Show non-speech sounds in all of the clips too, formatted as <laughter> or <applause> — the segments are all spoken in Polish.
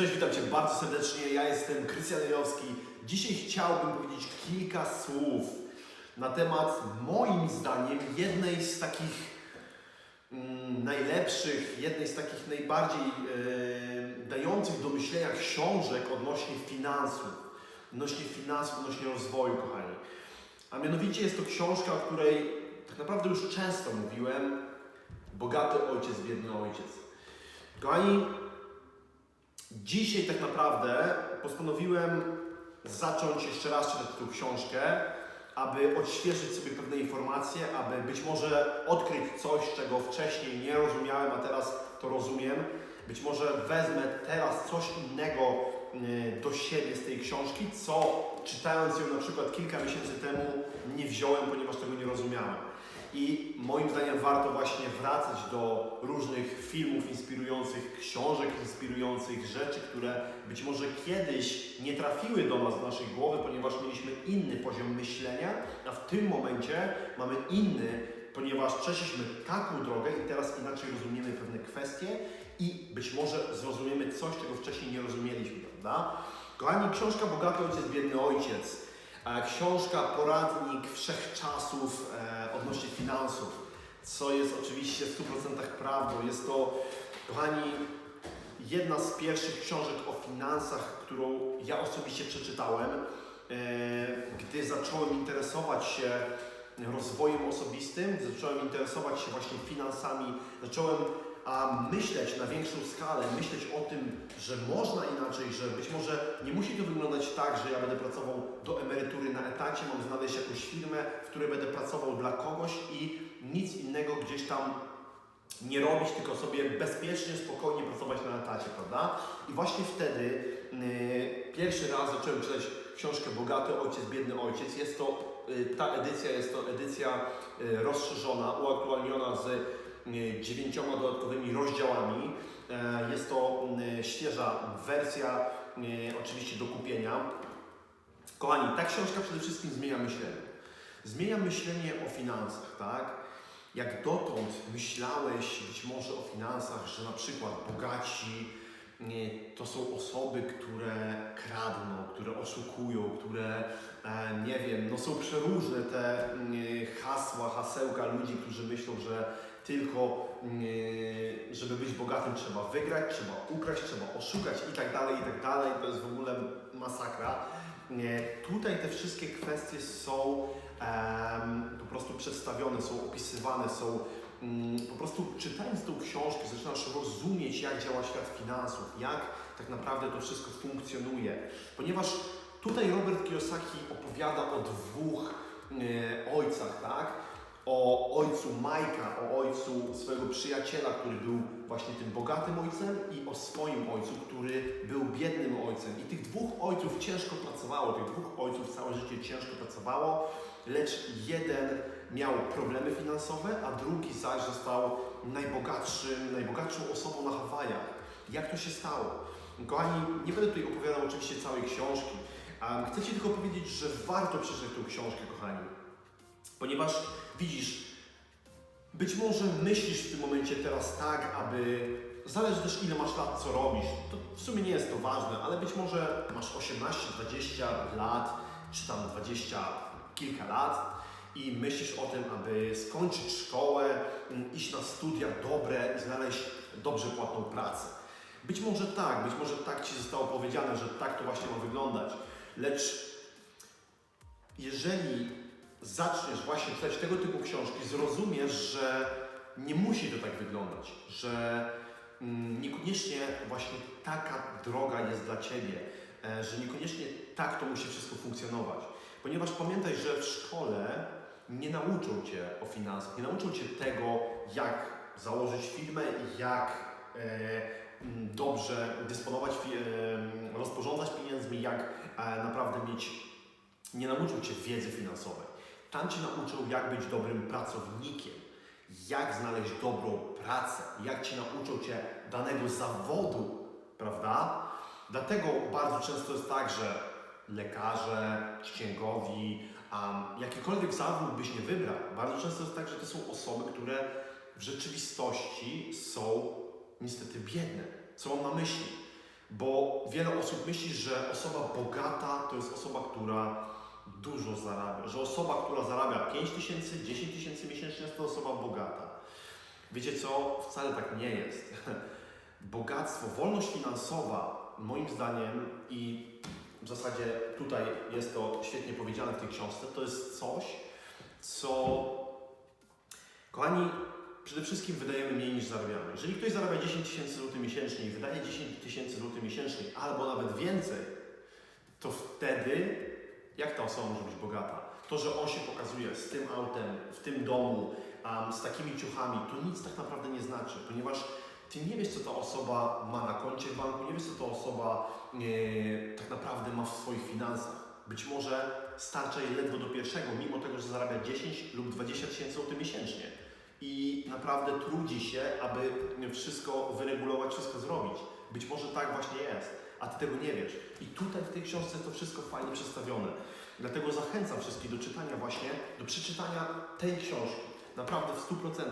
Cześć, witam Cię bardzo serdecznie. Ja jestem Krystian Jajowski. Dzisiaj chciałbym powiedzieć kilka słów na temat, moim zdaniem, jednej z takich mm, najlepszych, jednej z takich najbardziej e, dających do myślenia książek odnośnie finansów, odnośnie finansów, odnośnie rozwoju, kochani. A mianowicie jest to książka, o której tak naprawdę już często mówiłem. Bogaty ojciec, biedny ojciec. Kochani, Dzisiaj tak naprawdę postanowiłem zacząć jeszcze raz czytać tę książkę, aby odświeżyć sobie pewne informacje, aby być może odkryć coś, czego wcześniej nie rozumiałem, a teraz to rozumiem. Być może wezmę teraz coś innego y, do siebie z tej książki, co czytając ją na przykład kilka miesięcy temu nie wziąłem, ponieważ tego nie rozumiałem. I moim zdaniem warto właśnie wracać do różnych filmów inspirujących, książek inspirujących, rzeczy, które być może kiedyś nie trafiły do nas, do naszej głowy, ponieważ mieliśmy inny poziom myślenia, a w tym momencie mamy inny, ponieważ przeszliśmy taką drogę i teraz inaczej rozumiemy pewne kwestie i być może zrozumiemy coś, czego wcześniej nie rozumieliśmy, prawda? Kochani, książka Bogaty Ojciec, Biedny Ojciec Książka, poradnik wszechczasów e, odnośnie finansów, co jest oczywiście w 100% prawdą. Jest to, kochani, jedna z pierwszych książek o finansach, którą ja osobiście przeczytałem, e, gdy zacząłem interesować się rozwojem osobistym, zacząłem interesować się właśnie finansami, zacząłem a myśleć na większą skalę, myśleć o tym, że można inaczej, że być może nie musi to wyglądać tak, że ja będę pracował do emerytury na etacie, mam znaleźć jakąś firmę, w której będę pracował dla kogoś i nic innego gdzieś tam nie robić, tylko sobie bezpiecznie, spokojnie pracować na etacie, prawda? I właśnie wtedy yy, pierwszy raz zacząłem czytać książkę Bogaty Ojciec, Biedny Ojciec. Jest to, yy, ta edycja jest to edycja yy, rozszerzona, uaktualniona z dziewięcioma dodatkowymi rozdziałami. E, Jest to y, świeża wersja, oczywiście do kupienia. Kochani, ta książka przede wszystkim zmienia myślenie. Zmienia myślenie o finansach, tak? Jak dotąd myślałeś być może o finansach, że na przykład bogaci to są osoby, które kradną, które oszukują, które e, nie wiem, no są przeróżne te mm, hasła, hasełka ludzi, którzy myślą, że tylko mm, żeby być bogatym trzeba wygrać, trzeba ukraść, trzeba oszukać i tak dalej, i tak dalej. To jest w ogóle masakra. Tutaj te wszystkie kwestie są po prostu przedstawione, są opisywane, są po prostu czytając tą książkę zaczynasz rozumieć, jak działa świat finansów, jak tak naprawdę to wszystko funkcjonuje. Ponieważ tutaj Robert Kiyosaki opowiada o dwóch e, ojcach, tak? O ojcu Majka, o ojcu swojego przyjaciela, który był właśnie tym bogatym ojcem i o swoim ojcu, który był biednym ojcem. I tych dwóch ojców ciężko pracowało, tych dwóch ojców całe życie ciężko pracowało, lecz jeden miał problemy finansowe, a drugi zaś został najbogatszym, najbogatszą osobą na Hawajach. Jak to się stało? Kochani, nie będę tutaj opowiadał oczywiście całej książki. Chcę Ci tylko powiedzieć, że warto przeczytać tę książkę, kochani. Ponieważ widzisz, być może myślisz w tym momencie teraz tak, aby. Zależy też ile masz lat, co robisz. To w sumie nie jest to ważne, ale być może masz 18-20 lat, czy tam 20 kilka lat i myślisz o tym, aby skończyć szkołę, mm, iść na studia dobre i znaleźć dobrze płatną pracę. Być może tak, być może tak Ci zostało powiedziane, że tak to właśnie ma wyglądać. Lecz jeżeli zaczniesz właśnie czytać tego typu książki, zrozumiesz, że nie musi to tak wyglądać, że mm, niekoniecznie właśnie taka droga jest dla Ciebie, e, że niekoniecznie tak to musi wszystko funkcjonować. Ponieważ pamiętaj, że w szkole nie nauczą Cię o finansach, nie nauczą Cię tego, jak założyć firmę, jak e, dobrze dysponować, e, rozporządzać pieniędzmi, jak e, naprawdę mieć, nie nauczą Cię wiedzy finansowej. Tam Cię nauczą, jak być dobrym pracownikiem, jak znaleźć dobrą pracę, jak Cię nauczą Cię danego zawodu, prawda? Dlatego bardzo często jest tak, że lekarze, księgowi, a jakikolwiek zawód byś nie wybrał, bardzo często jest tak, że to są osoby, które w rzeczywistości są niestety biedne. Co mam na myśli? Bo wiele osób myśli, że osoba bogata to jest osoba, która dużo zarabia. Że osoba, która zarabia 5 tysięcy, 10 tysięcy miesięcznie to osoba bogata. Wiecie co? Wcale tak nie jest. <laughs> Bogactwo, wolność finansowa, moim zdaniem, i w zasadzie tutaj jest to świetnie powiedziane w tej książce, to jest coś, co kochani, przede wszystkim wydajemy mniej niż zarabiamy. Jeżeli ktoś zarabia 10 tysięcy złotych miesięcznie i wydaje 10 tysięcy złotych miesięcznie, albo nawet więcej, to wtedy jak ta osoba może być bogata? To, że on się pokazuje z tym autem, w tym domu, um, z takimi ciuchami, to nic tak naprawdę nie znaczy, ponieważ ty nie wiesz, co ta osoba ma na koncie w banku, nie wiesz, co ta osoba e, tak naprawdę ma w swoich finansach. Być może starcza jej ledwo do pierwszego, mimo tego, że zarabia 10 lub 20 tysięcy złotych miesięcznie. I naprawdę trudzi się, aby wszystko wyregulować, wszystko zrobić. Być może tak właśnie jest, a ty tego nie wiesz. I tutaj w tej książce jest to wszystko fajnie przedstawione. Dlatego zachęcam wszystkich do czytania właśnie, do przeczytania tej książki. Naprawdę w 100%,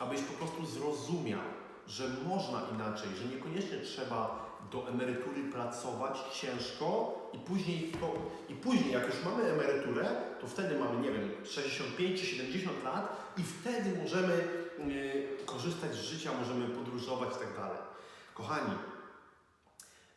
abyś po prostu zrozumiał, że można inaczej, że niekoniecznie trzeba do emerytury pracować ciężko i później, to, i później jak już mamy emeryturę, to wtedy mamy, nie wiem, 65 czy 70 lat i wtedy możemy y, korzystać z życia, możemy podróżować i tak dalej. Kochani,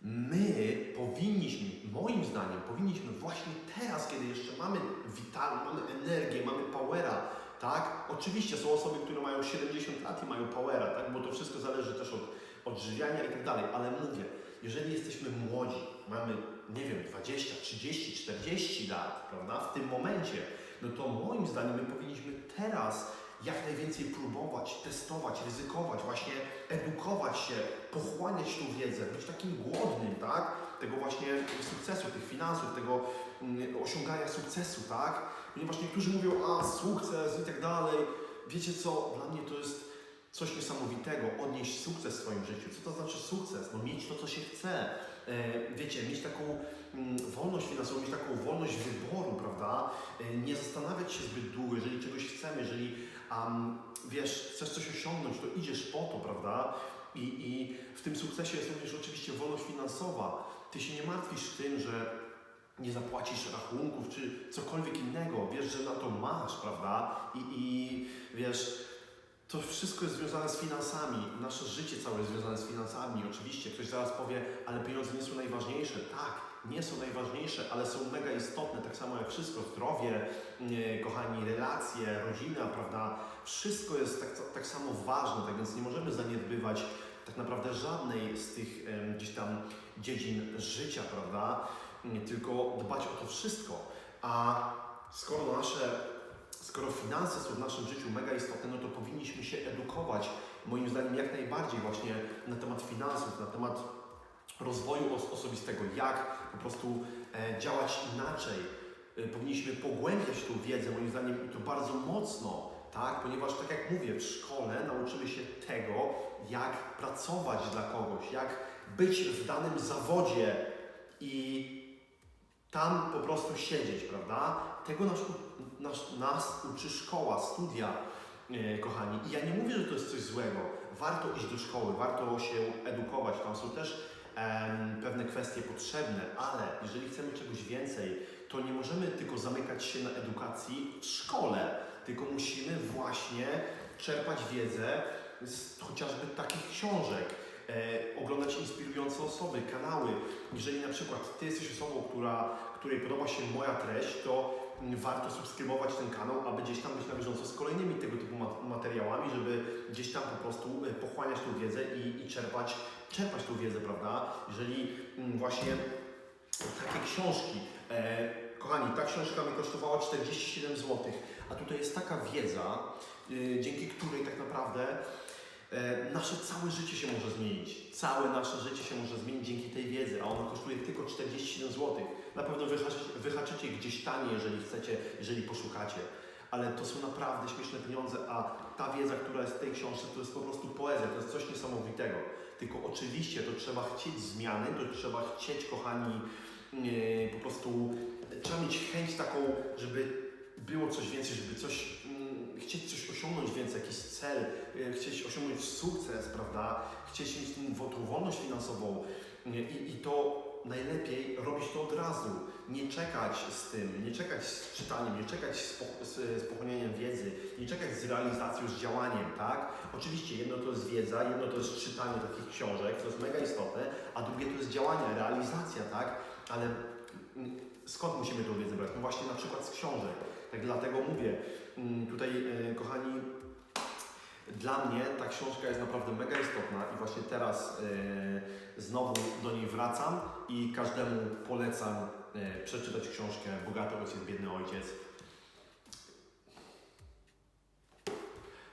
my powinniśmy, moim zdaniem, powinniśmy właśnie teraz, kiedy jeszcze mamy wital, mamy energię, mamy powera, tak? Oczywiście są osoby, które mają 70 lat i mają powera, tak? Bo to wszystko zależy też od odżywiania i tak dalej, ale mówię, jeżeli jesteśmy młodzi, mamy, nie wiem, 20, 30, 40 lat, prawda, w tym momencie, no to moim zdaniem my powinniśmy teraz jak najwięcej próbować, testować, ryzykować, właśnie edukować się, pochłaniać tą wiedzę, być takim głodnym, tak, tego właśnie sukcesu, tych finansów, tego mm, osiągania sukcesu, tak, ponieważ niektórzy mówią, a sukces i tak dalej, wiecie co, dla mnie to jest coś niesamowitego, odnieść sukces w swoim życiu. Co to znaczy sukces? No mieć to, co się chce. E, wiecie, mieć taką mm, wolność finansową, mieć taką wolność wyboru, prawda? E, nie zastanawiać się zbyt długo, jeżeli czegoś chcemy, jeżeli um, wiesz, chcesz coś osiągnąć, to idziesz po to, prawda? I, I tym sukcesie jest również oczywiście wolność finansowa. Ty się nie martwisz tym, że nie zapłacisz rachunków czy cokolwiek innego. Wiesz, że na to masz, prawda? I, i wiesz, to wszystko jest związane z finansami. Nasze życie całe jest związane z finansami. Oczywiście ktoś zaraz powie, ale pieniądze nie są najważniejsze. Tak, nie są najważniejsze, ale są mega istotne, tak samo jak wszystko. Zdrowie, nie, kochani, relacje, rodzina, prawda? Wszystko jest tak, tak samo ważne, tak więc nie możemy zaniedbywać tak naprawdę żadnej z tych gdzieś tam dziedzin życia, prawda? Nie, Tylko dbać o to wszystko. A skoro nasze skoro finanse są w naszym życiu mega istotne, no to powinniśmy się edukować, moim zdaniem, jak najbardziej właśnie na temat finansów, na temat rozwoju os- osobistego, jak po prostu e, działać inaczej. E, powinniśmy pogłębiać tą wiedzę, moim zdaniem, to bardzo mocno, tak? Ponieważ, tak jak mówię, w szkole nauczymy się tego, jak pracować dla kogoś, jak być w danym zawodzie i tam po prostu siedzieć, prawda? Tego nas, nas, nas uczy szkoła, studia, e, kochani. I ja nie mówię, że to jest coś złego. Warto iść do szkoły, warto się edukować. Tam są też pewne kwestie potrzebne, ale jeżeli chcemy czegoś więcej, to nie możemy tylko zamykać się na edukacji w szkole, tylko musimy właśnie czerpać wiedzę z chociażby takich książek, e, oglądać inspirujące osoby, kanały. Jeżeli na przykład Ty jesteś osobą, która, której podoba się moja treść, to mm, warto subskrybować ten kanał, aby gdzieś tam być na bieżąco z kolejnymi tego typu mat- materiałami, żeby gdzieś tam po prostu e, pochłaniać tą wiedzę i, i czerpać, czerpać tą wiedzę, prawda? Jeżeli mm, właśnie takie książki, e, książka mi kosztowała 47 zł, a tutaj jest taka wiedza, e, dzięki której tak naprawdę E, nasze całe życie się może zmienić. Całe nasze życie się może zmienić dzięki tej wiedzy, a ona kosztuje tylko 47 zł. Na pewno wyhaczycie, wyhaczycie gdzieś taniej, jeżeli chcecie, jeżeli poszukacie. Ale to są naprawdę śmieszne pieniądze, a ta wiedza, która jest w tej książce, to jest po prostu poezja, to jest coś niesamowitego. Tylko oczywiście to trzeba chcieć zmiany, to trzeba chcieć, kochani, e, po prostu trzeba mieć chęć taką, żeby było coś więcej, żeby coś mm, chcieć coś osiągnąć, więc jakiś cel, y, chcieć osiągnąć sukces, prawda? Chcieć mieć tą wolność finansową y, i, i to najlepiej robić to od razu. Nie czekać z tym, nie czekać z czytaniem, nie czekać z, po, z, z pochłanianiem wiedzy, nie czekać z realizacją, z działaniem, tak? Oczywiście jedno to jest wiedza, jedno to jest czytanie takich książek, to jest mega istotne, a drugie to jest działanie, realizacja, tak? Ale skąd musimy tą wiedzę brać? No właśnie na przykład z książek. Tak dlatego mówię, mm, tutaj e, kochani, dla mnie ta książka jest naprawdę mega istotna i właśnie teraz e, znowu do niej wracam i każdemu polecam e, przeczytać książkę Bogaty ojciec, biedny ojciec.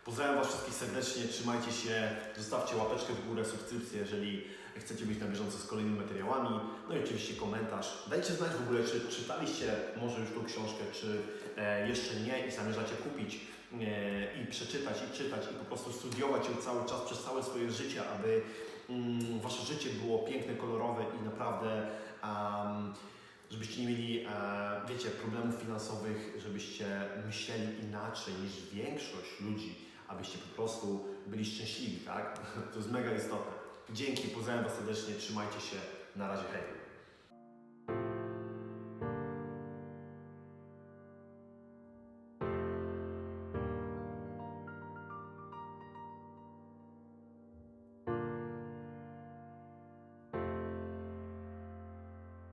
Pozdrawiam Was wszystkich serdecznie, trzymajcie się, zostawcie łapeczkę w górę, subskrypcję, jeżeli chcecie być na bieżąco z kolejnymi materiałami. No i oczywiście komentarz. Dajcie znać w ogóle, czy czytaliście może już tą książkę, czy e, jeszcze nie i zamierzacie kupić e, i przeczytać, i czytać, i po prostu studiować ją cały czas, przez całe swoje życie, aby mm, Wasze życie było piękne, kolorowe i naprawdę am, żebyście nie mieli, e, wiecie, problemów finansowych, żebyście myśleli inaczej niż większość ludzi, abyście po prostu byli szczęśliwi, tak? <laughs> To jest mega istotne. Dzięki, pozdrawiam Was serdecznie, trzymajcie się, na razie, hej.